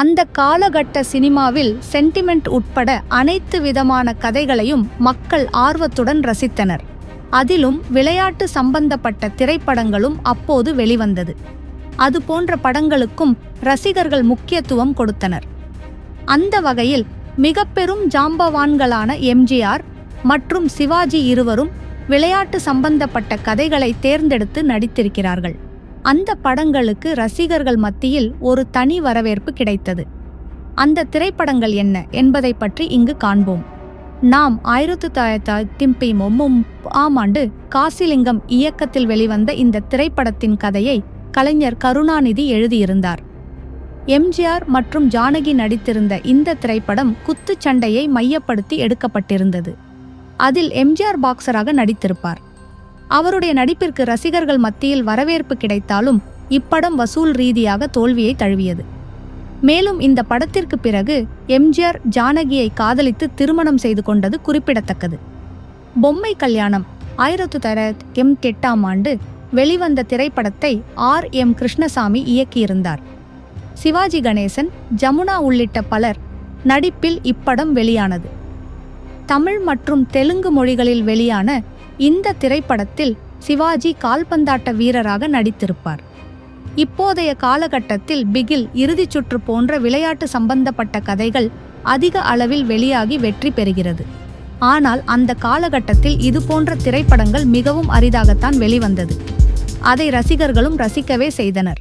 அந்த காலகட்ட சினிமாவில் சென்டிமெண்ட் உட்பட அனைத்து விதமான கதைகளையும் மக்கள் ஆர்வத்துடன் ரசித்தனர். அதிலும் விளையாட்டு சம்பந்தப்பட்ட திரைப்படங்களும் அப்போது வெளிவந்தது. அது போன்ற படங்களுக்கும் ரசிகர்கள் முக்கியத்துவம் கொடுத்தனர். அந்த வகையில் மிக பெரும் ஜாம்பவான்களான எம்ஜிஆர் மற்றும் சிவாஜி இருவரும் விளையாட்டு சம்பந்தப்பட்ட கதைகளை தேர்ந்தெடுத்து நடித்திருக்கிறார்கள். அந்த படங்களுக்கு ரசிகர்கள் மத்தியில் ஒரு தனி வரவேற்பு கிடைத்தது. அந்த திரைப்படங்கள் என்ன என்பதை பற்றி இங்கு காண்போம். நாம் ஆயிரத்து தொள்ளாயிரத்தி மும்மும் ஆம் ஆண்டு காசிலிங்கம் இயக்கத்தில் வெளிவந்த இந்த திரைப்படத்தின் கதையை கலைஞர் கருணாநிதி எழுதியிருந்தார். எம்ஜிஆர் மற்றும் ஜானகி நடித்திருந்த இந்த திரைப்படம் குத்துச்சண்டையை மையப்படுத்தி எடுக்கப்பட்டிருந்தது. அதில் எம்ஜிஆர் பாக்ஸராக நடித்திருப்பார். அவருடைய நடிப்பிற்கு ரசிகர்கள் மத்தியில் வரவேற்பு கிடைத்தாலும் இப்படம் வசூல் ரீதியாக தோல்வியை தழுவியது. மேலும் இந்த படத்திற்கு பிறகு எம்ஜிஆர் ஜானகியை காதலித்து திருமணம் செய்து கொண்டது குறிப்பிடத்தக்கது. பொம்மை கல்யாணம் ஆயிரத்து தொள்ளாயிரத்தி எண்பத்தி எட்டாம் ஆண்டு வெளிவந்த திரைப்படத்தை ஆர் எம் கிருஷ்ணசாமி இயக்கியிருந்தார். சிவாஜி கணேசன் ஜமுனா உள்ளிட்ட பலர் நடிப்பில் இப்படம் வெளியானது. தமிழ் மற்றும் தெலுங்கு மொழிகளில் வெளியான இந்த திரைப்படத்தில் சிவாஜி கால்பந்தாட்ட வீரராக நடித்திருப்பார். இப்போதைய காலகட்டத்தில் பிகில் இறுதிச் சுற்று போன்ற விளையாட்டு சம்பந்தப்பட்ட கதைகள் அதிக அளவில் வெளியாகி வெற்றி பெறுகிறது. ஆனால் அந்த காலகட்டத்தில் இதுபோன்ற திரைப்படங்கள் மிகவும் அரிதாகத்தான் வெளிவந்தது. அதை ரசிகர்களும் ரசிக்கவே செய்தனர்.